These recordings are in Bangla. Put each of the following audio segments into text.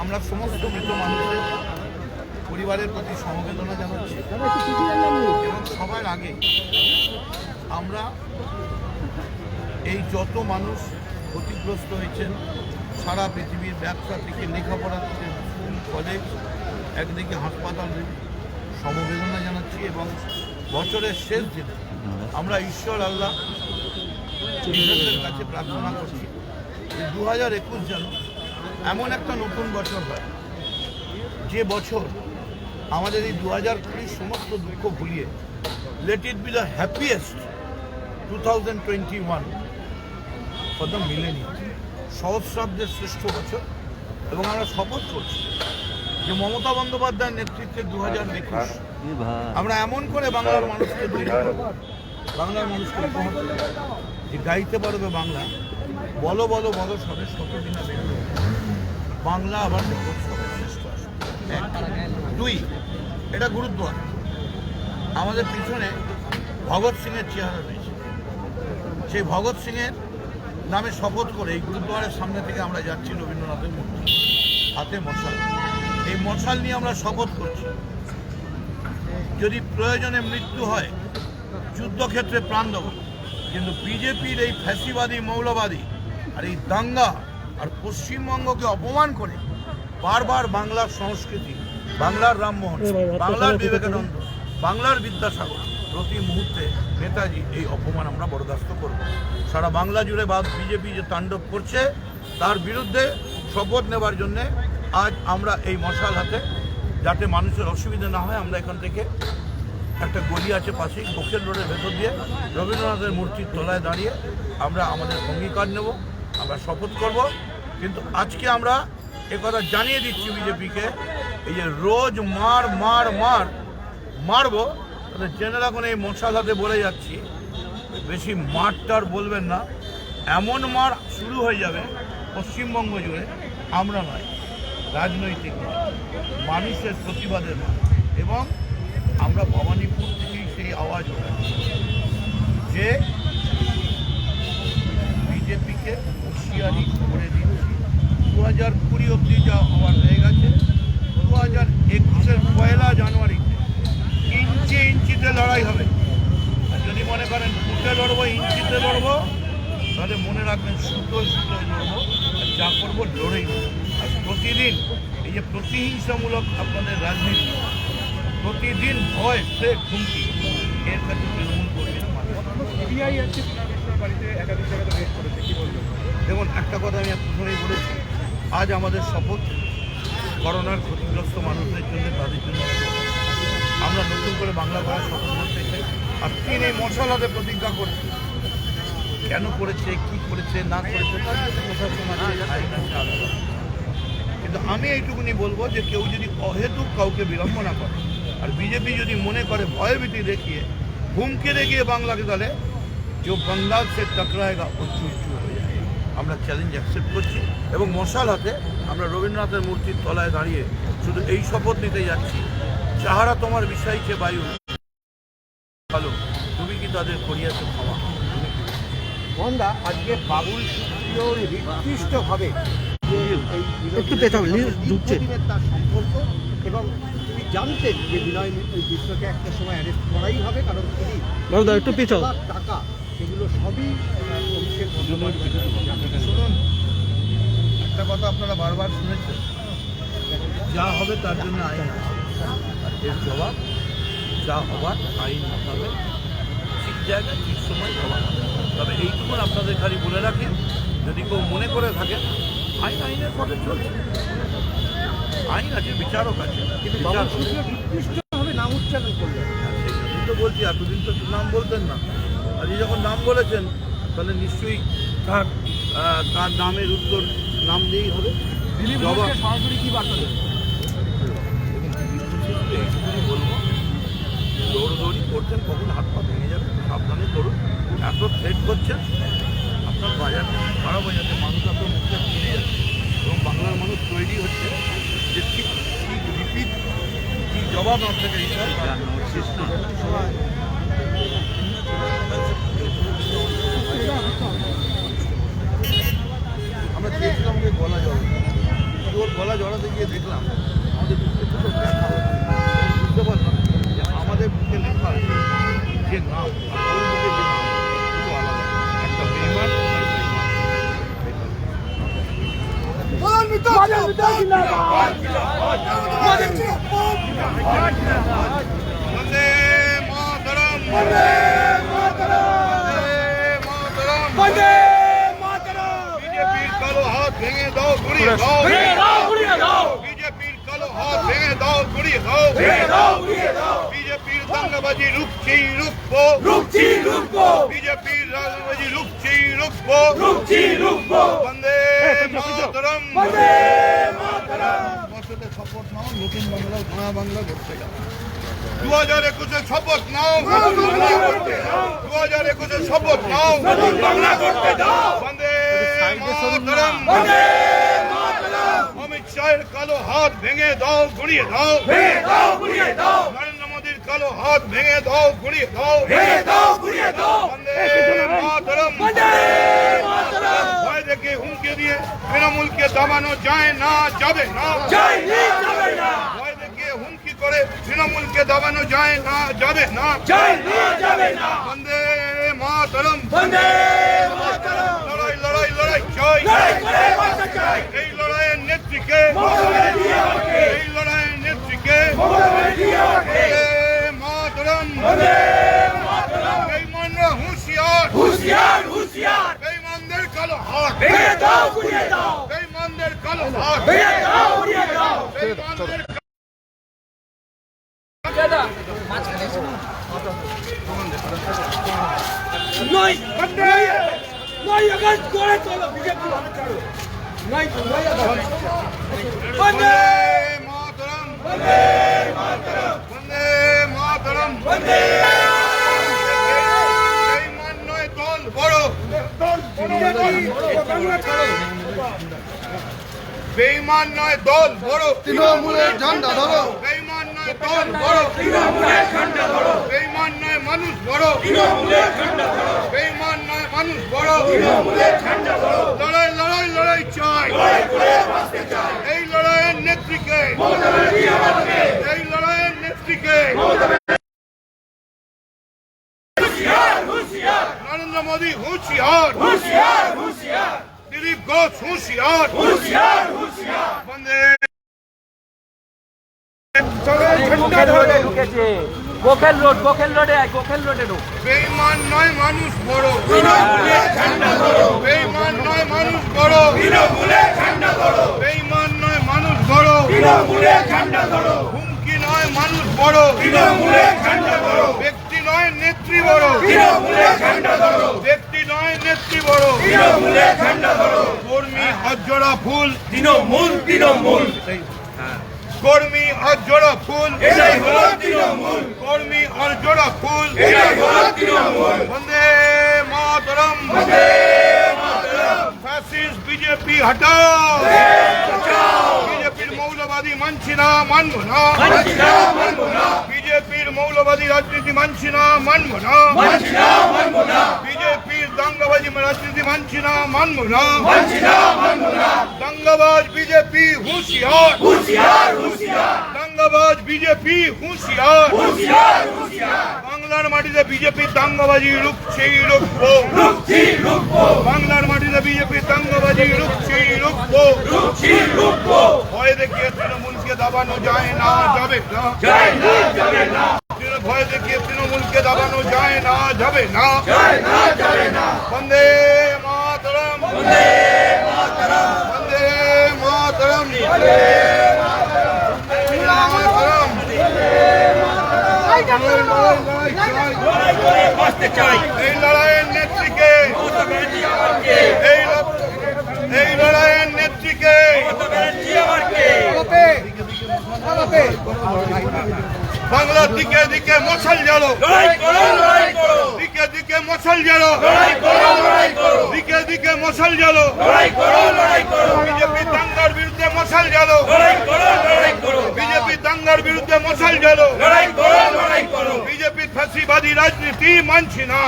আমরা সমস্ত মৃত মানুষের পরিবারের প্রতি সমবেদনা জানাচ্ছি। এবং সবার আগে আমরা এই যত মানুষ ক্ষতিগ্রস্ত হয়েছেন, সারা পৃথিবীর ব্যবসা থেকে, লেখাপড়া থেকে, স্কুল, কলেজ, একদিকে হাসপাতাল সমবেদনা জানাচ্ছি এবং বছরের শেষ দিনে আমরা ঈশ্বর আল্লাহ কাছে প্রার্থনা করছি দু হাজার একুশ যেন এমন একটা নতুন বছর হয়। যে বছর আমাদের এই দু হাজার কুড়ির সমস্ত দুঃখ ভুলিয়ে let it be the happiest two thousand twenty one for the millennium সহস্রাব্দের শ্রেষ্ঠ বছর এবং আমরা শপথ করছি যে মমতা বন্দ্যোপাধ্যায়ের নেতৃত্বে দু হাজার একুশ আমরা এমন করে বাংলার মানুষকে বাংলার মানুষকে যে গাইতে পারবে বাংলা, বলো বলো বলো সবে শতদিনা বেরোবে। বাংলা আবার। দুই, এটা গুরুদ্বার আমাদের পিছনে ভগৎ সিংয়ের চেহারা রয়েছে। সেই ভগৎ সিংয়ের নামে শপথ করে এই গুরুদ্বারের সামনে থেকে আমরা যাচ্ছি রবীন্দ্রনাথের মূর্তি, হাতে মশাল। এই মশাল নিয়ে আমরা শপথ করছি। যদি প্রয়োজনে মৃত্যু হয়, যুদ্ধক্ষেত্রে প্রাণ দেব। কিন্তু বিজেপির এই ফ্যাসিবাদী, মৌলবাদী আর এই দাঙ্গা আর পশ্চিমবঙ্গকে অপমান করে বারবার বাংলার সংস্কৃতি বাংলার রামমোহন বাংলার বিবেকানন্দ বাংলার বিদ্যাসাগর প্রতি মুহূর্তে নেতাজি এই অপমান আমরা বরদাস্ত করব। সারা বাংলা জুড়ে বা বিজেপি যে তাণ্ডব করছে তার বিরুদ্ধে শপথ নেবার জন্যে আজ আমরা এই মশাল হাতে যাতে মানুষের অসুবিধা না হয় আমরা এখান থেকে একটা গলি আছে পাশেই বক্সেল রোডের ভেতর দিয়ে রবীন্দ্রনাথের মূর্তির তলায় দাঁড়িয়ে আমরা আমাদের অঙ্গীকার নেব। আমরা শপথ করব। কিন্তু আজকে আমরা কথা জানিয়ে দিচ্ছি বিজেপিকে, এই যে রোজ মার মার মার, মারবো, তাহলে জেনে রাখুন এই মশাল হাতে বলে যাচ্ছি, বেশি মারটার বলবেন না, এমন মার শুরু হয়ে যাবে পশ্চিমবঙ্গ জুড়ে, আমরা নয়, রাজনৈতিক মানুষের প্রতিবাদের নয় এবং আমরা ভবানীপুর থেকেই সেই আওয়াজ যে বিজেপিকে হুঁশিয়ারি করে দিচ্ছি দু হাজার কুড়ি অব্দি যা হওয়ার হয়ে গেছে। দু হাজার একুশের পয়লা জানুয়ারিতে ইঞ্চি ইঞ্চিতে লড়াই হবে। আর যদি মনে করেন ফুটে লড়বো, ইঞ্চিতে লড়বো, তাহলে মনে রাখবেন সুতোয় সুতোয় লড়বো। আর যা করব লড়েই। আর প্রতিদিন, এই যে প্রতিহিংসামূলক আপনাদের রাজনীতি, প্রতিদিন ভয় সে হুমকি, এর কাছে তৃণমূল মানে সিবিআই আজকে বাড়িতে একাধিক জায়গাতে রেড করেছে কি বলবেন দেখুন একটা কথা আমি প্রথমেই বলেছি, আজ আমাদের শপথ করোনার ক্ষতিগ্রস্ত মানুষদের জন্য, তাদের জন্য আমরা নতুন করে বাংলা ভাষা শপথ করতে চাই। আর তিনি মশলাতে প্রতিজ্ঞা করছে কেন করেছে, কি করেছে, না করেছে, তার। কিন্তু আমি এইটুকুনি বলব যে কেউ যদি অহেতুক কাউকে বিড়ম্বনা করে, আর বিজেপি যদি মনে করে ভয়ভীতি দেখিয়ে, হুমকি দেখিয়ে বাংলাকে তাহলে, যে বাংলার সে টকরাएगा ও আমরা চ্যালেঞ্জ অ্যাকসেপ্ট করছি এবং মশাল হাতে আমরা রবীন্দ্রনাথের মূর্তির তলায় দাঁড়িয়ে শুধু এই শপথ নিতে যাচ্ছি যাহারা তোমার বিষয়কে বায়ু ভালো তুমি কি তাদের করিয়াছো ক্ষমা মন্দা আজকে বাবুল সুপ্রিয়র নির্দিষ্টভাবে একটু পেছাও, ঢুকছে। তার সম্পর্ক এবং তিনি জানতেন যে বিনয় বিশ্বকে একটা সময় অ্যারেস্ট করাই হবে কারণ তিনি একটু পেছাও। টাকা সেগুলো সবই জানতেন। শুনুন একটা কথা আপনারা বারবার শুনেছেন। যা হবে তার জন্য আইন আর এর জবাব যা হবার আইন হবে। ঠিক জায়গায় ঠিক সময় হওয়া তবে এইটুকুন আপনাদের খালি বলে রাখি যদি কেউ মনে করে থাকে আইন আইনের পথে চলছে। আইন আছে বিচারক আছে কিন্তু বাবুল নাম উচ্চারণ করলেন। তো বলছি এতদিন তো নাম বলতেন না। আজকে যখন নাম বলেছেন তাহলে নিশ্চয়ই তার তার নামের উত্তর নাম দিয়েই হবে। সরাসরি কি বার্তা বলব দৌড়দৌড়ি করছেন কখন হাত পা ভেঙে যাবে সাবধানে করুন। এত থ্রেট করছেন আপনার বাজার খারাপ হয়ে যাচ্ছে মানুষ এত মুখে ফিরে যাচ্ছে। এবং বাংলার মানুষ তৈরি হচ্ছে যে ঠিক ঠিক রিপিট কি জবাব আপনাকে দিতে হয় আমরা চেয়েছিলাম যে গলা জল জোর গলা জড়াতে গিয়ে দেখলাম আমাদের বুকে তো সব ব্যথা হচ্ছে। বুঝতে পারলাম যে আমাদের বুকে লেখা আছে যে নাম আর ওর বুকে যে নাম দুটো আলাদা একটা বেইমান আর বেইমান বন্দে মাতরম বন্দে মাতরম বন্দে মাতরম বিজেপির কালো হাত ভেঙে দাও বিজেপির কালো হাত ভেঙে দাও গুড়িয়ে দাও। বিজেপির দাঙ্গাবাজি রুখছি রুখবো। রুখছি রুখবো। বিজেপির দাঙ্গাবাজি রুখছি রুখবো। রুখছি রুখবো। বন্দে মাতরম। বন্দে মাতরম। বছরে শপথ নাও নতুন বাংলা নয়া বাংলা করতে যাও। দু হাজার একুশে শপথ নাও। দু হাজার একুশে শপথ নাও। নতুন বাংলা করতে দাও বন্দে মাতরম। বন্দে শাহের কালো হাত ভেঙে দাও গুড়িয়ে দাও ভেঙে দাও গুড়িয়ে দাও নরেন্দ্র মোদীর কালো হাত ভেঙে দাও গুড়িয়ে দাও ভেঙে দাও গুড়িয়ে দাও বন্দে মাতরম বন্দে মাতরম ভয় দেখে হুমকি দিয়ে তৃণমূলকে দাবানো যায় না যাবে না জয় হিন্দ যাবে না ভয় দেখিয়ে হুমকি করে তৃণমূলকে দাবানো যায় না যাবে না জয় হিন্দ যাবে না বন্দে মাতরম বন্দে মাতরম লড়াই লড়াই লড়াই চাই লড়াই করে বাঁচতে চাই এই লড়াইয়ের নেত্রীকে এই লড়াইয়ের নেত্রীকে মাতরম বেইমানরা হুঁশিয়ার হুঁশিয়ার হুঁশিয়ার। বেইমানদের কালো হাত দাও দাও। বেইমানদের কালো হাত ভেঙে দাও গুড়িয়ে দাও বেইমানদের নয় নয় নয় আগস্ট করে চলো বিজেপি নয় নয় আগস্ট বন্দে মাতরম বন্দে মাতরম বন্দে বেইমান নয় দল বড় তৃণমূলের ঝান্ডা ধরো বেইমান নয় দল বড় তৃণমূলের ঝান্ডা ধরো বেইমান নয় মানুষ বড় তৃণমূলের ঝান্ডা ধরো বেইমান মানুষ বড়। ঝান্ডা ধরো লড়াই লড়াই লড়াই চাই। এই লড়াইয়ের নেত্রীকে। এই লড়াইয়ের নেত্রীকে। নরেন্দ্র মোদী হুঁশিয়ার। দিলীপ ঘোষ হুঁশিয়ার। বন্দে গোখেল রোডে ঢুকেছে। গোখেল রোড গোখেল রোডে আয় গোখেল রোডে ঢুক। বেইমান নয় মানুষ বড়। তৃণমূলের ঝান্ডা ধরো বেইমান নয় মানুষ বড়। তৃণমূলের ঝান্ডা ধরো বেইমান নয় মানুষ বড়। তৃণমূলের ঝান্ডা ধরো হুমকি নয় মানুষ বড়। তৃণমূলের ঝান্ডা ধরো ব্যক্তি নয় নেত্রী বড়। তৃণমূলের ঝান্ডা ধরো ব্যক্তি নয় নেত্রী বড়। তৃণমূলের ঝান্ডা ধরো কর্মী অজোড়া ফুল। তৃণমূল তৃণমূল। কর্মী অজোড়া ফুল। এটাই হলো তৃণমূল। কর্মী অজোড়া ফুল। এটাই হলো তৃণমূল। বন্দে মাতরম। ফ্যাসিস্ট বিজেপি হটাও। বিজেপির মৌলবাদী মানছি না মানব না। মানছি না মানবো না। বিজেপির মৌলবাদী রাজনীতি মানছি না মানব না। মানছি না মানবো না। দাঙ্গাবাজি রাজনীতি মানছি না মানব না। মানছি না মানবো না। দাঙ্গাবাজ বিজেপি হুঁশিয়ার। হুঁশিয়ার হুঁশিয়ার। দাঙ্গাবাজ বিজেপি হুঁশিয়ার। হুঁশিয়ার হুঁশিয়ার। বাংলার মাটিতে বিজেপির দাঙ্গাবাজি রুখছেই রুখবো। রুখছি রুখবো। বাংলার মাটিতে বিজেপির দাঙ্গাবাজি রুখছেই রুখবো। রুখছি রুখবো। ভয় দেখিয়ে তৃণমূলকে দাবানো যায় না যাবে না। জয় না যাবে না। ভয় দেখিয়ে তৃণমূলকে দাবানো যায় না যাবে না। বন্দে মাতরম। বন্দে মাতরম। বন্দে মাতরম। এই লড়াইয়ের নেত্রীকে। এই এই লড়াইয়ের নেত্রীকে। মমতা ব্যানার্জি বাংলার দিকে দিকে মশাল জ্বালো। দিকে দিকে মশাল জ্বালো। দিকে দিকে মশাল জ্বালো। বিজেপি দাঙ্গার বিরুদ্ধে মশাল জ্বালো। বিজেপি দাঙ্গার বিরুদ্ধে মশাল জ্বালো। বিজেপি ফাঁসিবাদী রাজনীতি মানছি না।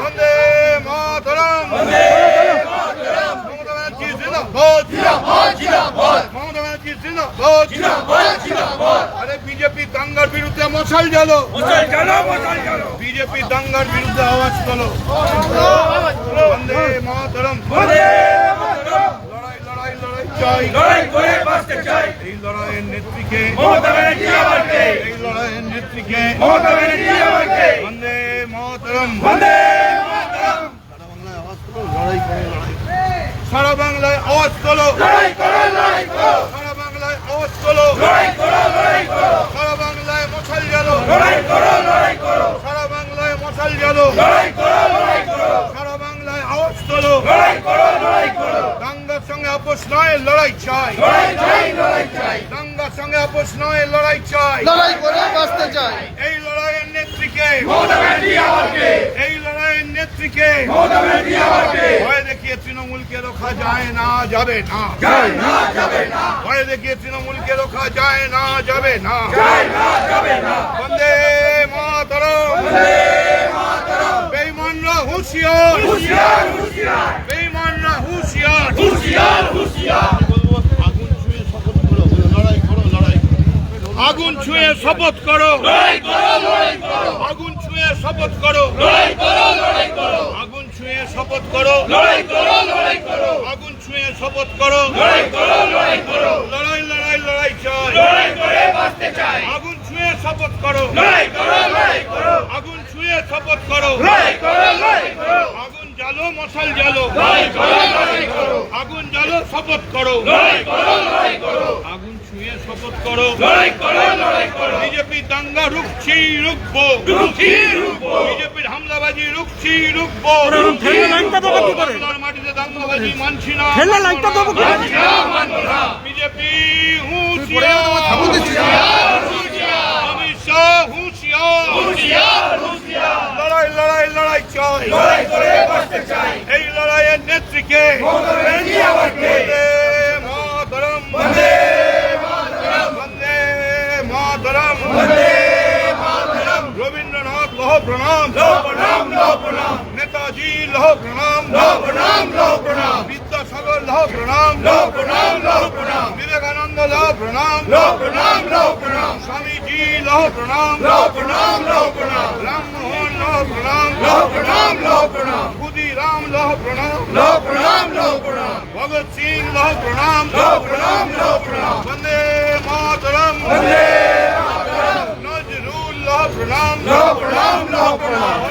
বন্দে মাতরম। মমতা ব্যানার্জি জিন্দাবাদ। জিন্দাবাদ জিন্দাবাদ। জিন্দাবাদ। জিন্দাবাদ জিন্দাবাদ। আরে দাঙ্গার বিরুদ্ধে মশাল জ্বালো। বিজেপি দাঙ্গার বিরুদ্ধে আওয়াজ তোলো। বন্দে মাতরম। বন্দে মাতরম। লড়াই লড়াই লড়াই চাই। লড়াই করে বাঁচতে চাই। এই লড়াইয়ের নেত্রীকে। মমতা ব্যানার্জি আমাকে এই লড়াইয়ের নেত্রীকে। মমতা ব্যানার্জি আমাকে বন্দে মাতরম। বন্দে মাতরম। সারা বাংলায় আওয়াজ তোলো। লড়াই করো লড়াই করো। সারা বাংলায় আওয়াজ তোলো। লড়াই করো লড়াই করো সারা বাংলায় মশাল জ্বালো লড়াই করো লড়াই করো। সারা বাংলায় মশাল জ্বালো। লড়াই করো লড়াই করো। সারা বাংলায় আওয়াজ তোলো। লড়াই করো লড়াই করো। দাঙ্গার সঙ্গে আপোষ নয় লড়াই চাই। লড়াই চাই লড়াই চাই। দাঙ্গার সঙ্গে আপোষ নয় লড়াই চাই। লড়াই করে বাঁচতে চাই। এই লড়াইয়ের নেত্রীকে। মমতা ব্যানার্জি আমাকে। এই লড়াইয়ের নেত্রীকে। মমতা ব্যানার্জি আমাকে। তৃণমূলকে রোখা যায় না যাবে না। ভয় দেখিয়ে তৃণমূলকে রোখা যায় না যাবে না। বন্দে মাতরম। বেইমানরা হুঁশিয়ার। বেইমানরা হুঁশিয়ার। হুঁশিয়ার। হুঁশিয়ার আগুন ছুঁয়ে শপথ করো লড়াই করো লড়াই করো। আগুন ছুঁয়ে শপথ করো। শপথ করো। লড়াই করো লড়াই করো। আগুন ছুঁয়ে শপথ করো। লড়াই করো লড়াই করো। লড়াই লড়াই লড়াই চাই। লড়াই করে বাঁচতে চাই। আগুন ছুঁয়ে শপথ করো। লড়াই করো লড়াই করো। আগুন ছুঁয়ে শপথ করো। লড়াই করো লড়াই করো। আগুন জ্বালো মশাল জ্বালো। লড়াই করো লড়াই করো। আগুন জ্বালো শপথ করো। লড়াই করো লড়াই করো। আগুন ছুঁয়ে শপথ করো। লড়াই করো লড়াই করো। বিজেপি দাঙ্গা রুখছি রুখবো। রুখছি রুখবো। বিজেপির হামলাবাজি রুখছি রুখবো। ঠেলে লাইনটা দেবো কি করে? মাটিতে দাঙ্গাবাজি মানছি না। ঠেলে লাইনটা দেবো কি করে? মানছি না, মানবো না। বিজেপি অমিত শাহ হুঁশিয়ার। হুঁশিয়ার হুঁশিয়ার। লড়াই লড়াই লড়াই চাই। লড়াই করে এই লড়াইয়ের নেত্রীকে মমতা ব্যানার্জি আমাকে বন্দে মাতরম বন্দে মাতরম বন্দে মাতরম বন্দে মাতরম রবীন্দ্রনাথ লহ প্রণাম লও প্রণাম লও প্রণাম নেতাজি লহ প্রণাম লও প্রণাম লও প্রণাম বিদ্যাসাগর লহ প্রণাম লও প্রণাম লও প্রণাম বিবেকানন্দ লহ প্রণাম লও প্রণাম লও প্রণাম স্বামীজি লহ প্রণাম লও প্রণাম লও প্রণাম রামমোহন লহ প্রণাম লও প্রণাম লও প্রণাম ক্ষুদিরাম লহ প্রণাম লও প্রণাম লও প্রণাম ভগৎ সিং লহ প্রণাম লও প্রণাম 是吗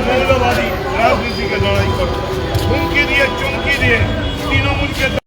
মৌলবাদী রাজনীতিকে লড়াই করো হুমকি দিয়ে চমকি দিয়ে তৃণমূলকে